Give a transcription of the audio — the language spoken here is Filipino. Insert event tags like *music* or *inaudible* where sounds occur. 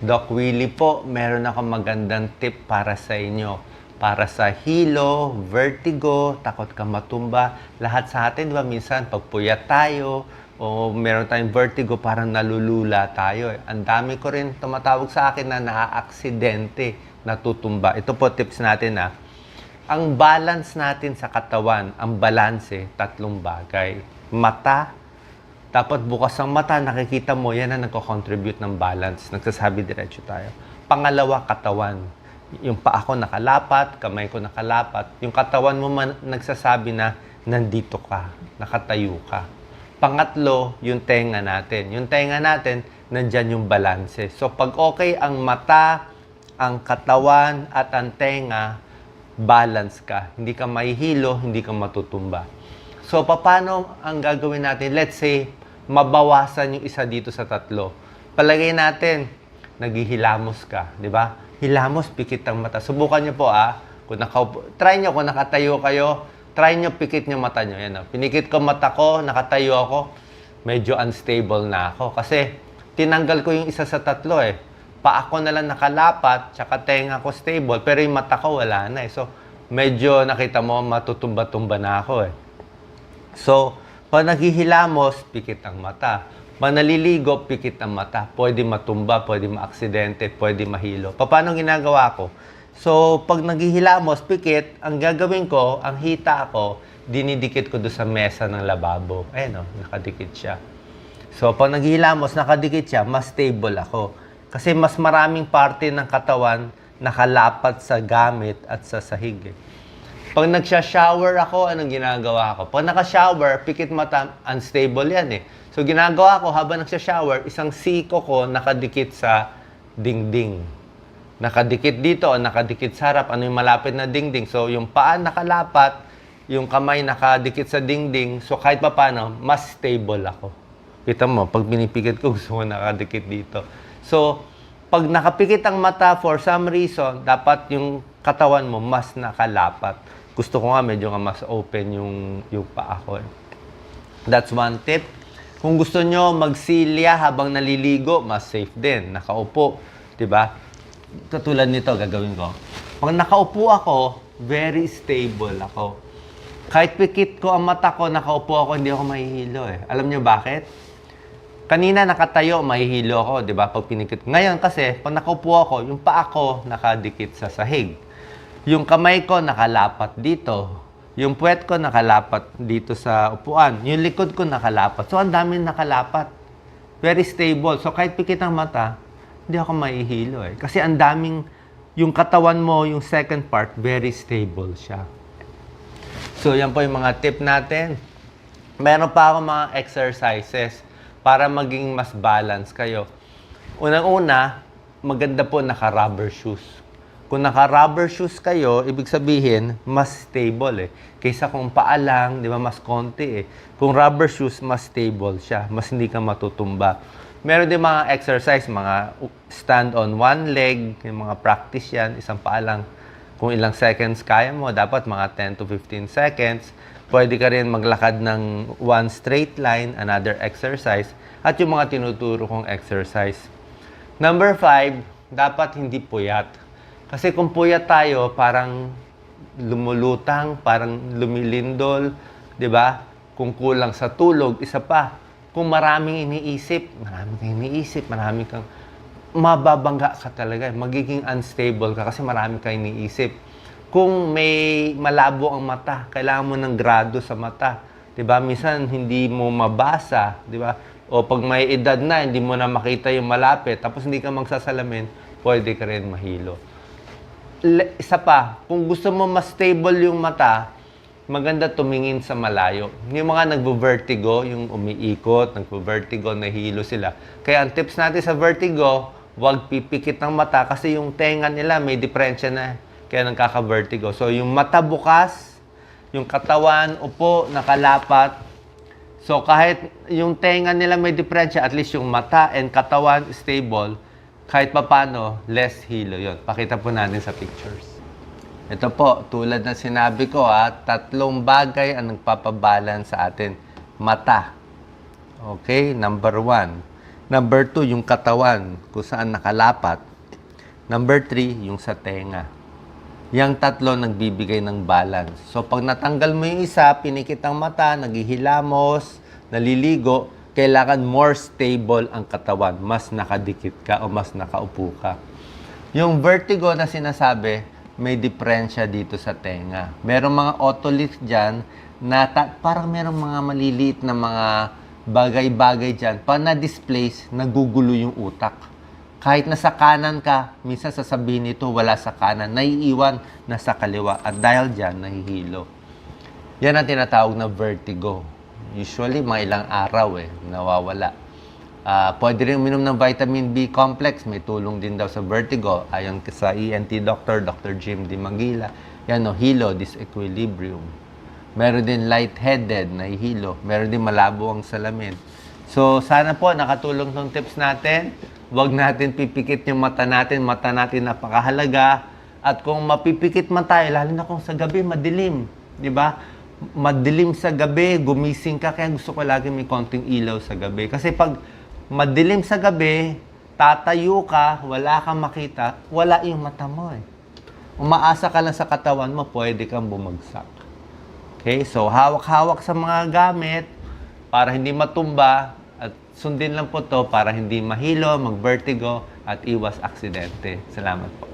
Doc Willie po, meron ako magandang tip para sa inyo. Para sa hilo, vertigo, takot ka matumba. Lahat sa atin, di ba, minsan pagpuyat tayo o meron tayong vertigo, parang nalulula tayo. eh. Ang dami ko rin tumatawag sa akin na naaaksidente, natutumba. Ito po tips natin ah. Ang balance natin sa katawan, ang balanse, tatlong bagay. Mata, dapat bukas ang mata, nakikita mo, yan ang nagko-contribute ng balance. Nagsasabi diretso tayo. Pangalawa, katawan. Yung paa ko nakalapat, kamay ko nakalapat. Yung katawan mo man, nagsasabi na nandito ka, nakatayo ka. Pangatlo, yung tenga natin. Yung tenga natin, nandyan yung balanse. So pag okay ang mata, ang katawan, at ang tenga, balance ka. Hindi ka mahihilo, hindi ka matutumba. So, paano ang gagawin natin? Let's say, mabawasan yung isa dito sa tatlo. Palagay natin, naghihilamos ka, di ba? Hilamos, pikit ang mata. Subukan nyo po, ah. Kung nakaupo, try nyo, kung nakatayo kayo, try nyo, pikit nyo mata nyo. Yan, ah. Pinikit ko mata ko, nakatayo ako, medyo unstable na ako. Kasi, tinanggal ko yung isa sa tatlo, eh. Paa ko na lang nakalapat, tsaka tenga ko stable, pero yung mata ko wala na, eh. So, medyo nakita mo, matutumba-tumba na ako, eh. So, pag naghihilamos, pikit ang mata. Pag naliligo, pikit ang mata. Pwede matumba, pwede maaksidente, pwede mahilo. Paano ginagawa ko? So, pag naghihilamos, pikit, ang gagawin ko, ang hita ko, dinidikit ko doon sa mesa ng lababo. Ayan o, nakadikit siya. So, pag naghihilamos, nakadikit siya, mas stable ako. Kasi mas maraming parte ng katawan nakalapat sa gamit at sa sahig. eh. Pag nagsha-shower ako, anong ginagawa ko? Pag naka-shower, pikit mata, unstable yan eh. So ginagawa ko habang nagsha-shower, isang siko ko nakadikit sa dingding. Nakadikit dito nakadikit sa harap, ano yung malapit na dingding. So yung paa nakalapat, yung kamay nakadikit sa dingding. So kahit pa paano, mas stable ako. Kita mo, pag pinipikit ko, *laughs* gusto ko nakadikit dito. So, pag nakapikit ang mata for some reason, dapat yung katawan mo mas nakalapat. Gusto ko nga medyo nga mas open yung, yung paa ko. eh. That's one tip. Kung gusto nyo magsilya habang naliligo, mas safe din. Nakaupo, ba? Katulad nito, gagawin ko. Pag nakaupo ako, very stable ako. Kahit pikit ko ang mata ko, nakaupo ako, hindi ako mahihilo eh. Alam nyo bakit? Kanina nakatayo, mahihilo ako, 'di ba? Pag pinikit. Ngayon kasi, pag nakaupo ako, yung paa ko nakadikit sa sahig. Yung kamay ko nakalapat dito. Yung puwet ko nakalapat dito sa upuan. Yung likod ko nakalapat. So, ang dami nakalapat. Very stable. So, kahit pikit ang mata, hindi ako mahihilo eh. Kasi ang daming, yung katawan mo, yung second part, very stable siya. So, yan po yung mga tip natin. Meron pa ako mga exercises para maging mas balance kayo. Unang-una, maganda po naka-rubber shoes. Kung naka-rubber shoes kayo, ibig sabihin, mas stable eh. Kaysa kung paa lang, di ba, mas konti eh. Kung rubber shoes, mas stable siya. Mas hindi ka matutumba. Meron din mga exercise, mga stand on one leg, yung mga practice yan, isang paa lang. Kung ilang seconds kaya mo, dapat mga 10 to 15 seconds. Pwede ka rin maglakad ng one straight line, another exercise, at yung mga tinuturo kong exercise. Number five, dapat hindi puyat. Kasi kung puyat tayo, parang lumulutang, parang lumilindol, di ba? Kung kulang sa tulog, isa pa. Kung maraming iniisip, marami kang iniisip, marami kang mababangga ka talaga. Magiging unstable ka kasi marami kang iniisip. Kung may malabo ang mata, kailangan mo ng grado sa mata. 'Di ba? Minsan hindi mo mabasa, 'di ba? O pag may edad na, hindi mo na makita yung malapit, tapos hindi ka magsasalamin, pwede ka rin mahilo. Isa pa, kung gusto mo mas stable yung mata, maganda tumingin sa malayo. Yung mga nagbo-vertigo, yung umiikot, nagbo-vertigo, nahihilo sila. Kaya ang tips natin sa vertigo, huwag pipikit ng mata kasi yung tenga nila may diferensya na. Kaya nagkaka-vertigo. So yung mata bukas, yung katawan, upo, nakalapat. So kahit yung tenga nila may diferensya, at least yung mata and katawan stable, kahit papano, less hilo yon. Pakita po natin sa pictures. Ito po, tulad na sinabi ko ha, tatlong bagay ang nagpapabalance sa atin. Mata. Okay, number one. Number two, yung katawan, kung saan nakalapat. Number three, yung sa tenga. Yang tatlo nagbibigay ng balance. So pag natanggal mo yung isa, pinikit ang mata, naghihilamos, naliligo, kailangan more stable ang katawan. Mas nakadikit ka o mas nakaupo ka. Yung vertigo na sinasabi, may diferensya dito sa tenga. Merong mga otoliths dyan na ta- parang merong mga maliliit na mga bagay-bagay dyan. Pag na-displace, nagugulo yung utak. Kahit nasa kanan ka, minsan sasabihin nito wala sa kanan, naiiwan na sa kaliwa at dahil dyan, nahihilo. Yan ang tinatawag na vertigo. Usually, mga ilang araw eh, nawawala. Ah, pwede rin uminom ng vitamin B complex, may tulong din daw sa vertigo. Ayon sa ENT doctor, Dr. Jim Di Magila. Yan o, hilo, disequilibrium. Meron din lightheaded, nahihilo. Meron din malabo ang salamin. So, sana po nakatulong tong tips natin. Huwag natin pipikit yung mata natin. Mata natin napakahalaga. At kung mapipikit man tayo, lalo na kung sa gabi, madilim. Di ba? Madilim sa gabi, gumising ka. Kaya gusto ko lagi may konting ilaw sa gabi. Kasi pag madilim sa gabi, tatayo ka, wala kang makita, wala yung mata mo eh. Umaasa ka lang sa katawan mo, pwede kang bumagsak. Okay, so hawak-hawak sa mga gamit para hindi matumba at sundin lang po to para hindi mahilo, mag-vertigo at iwas aksidente. Salamat po.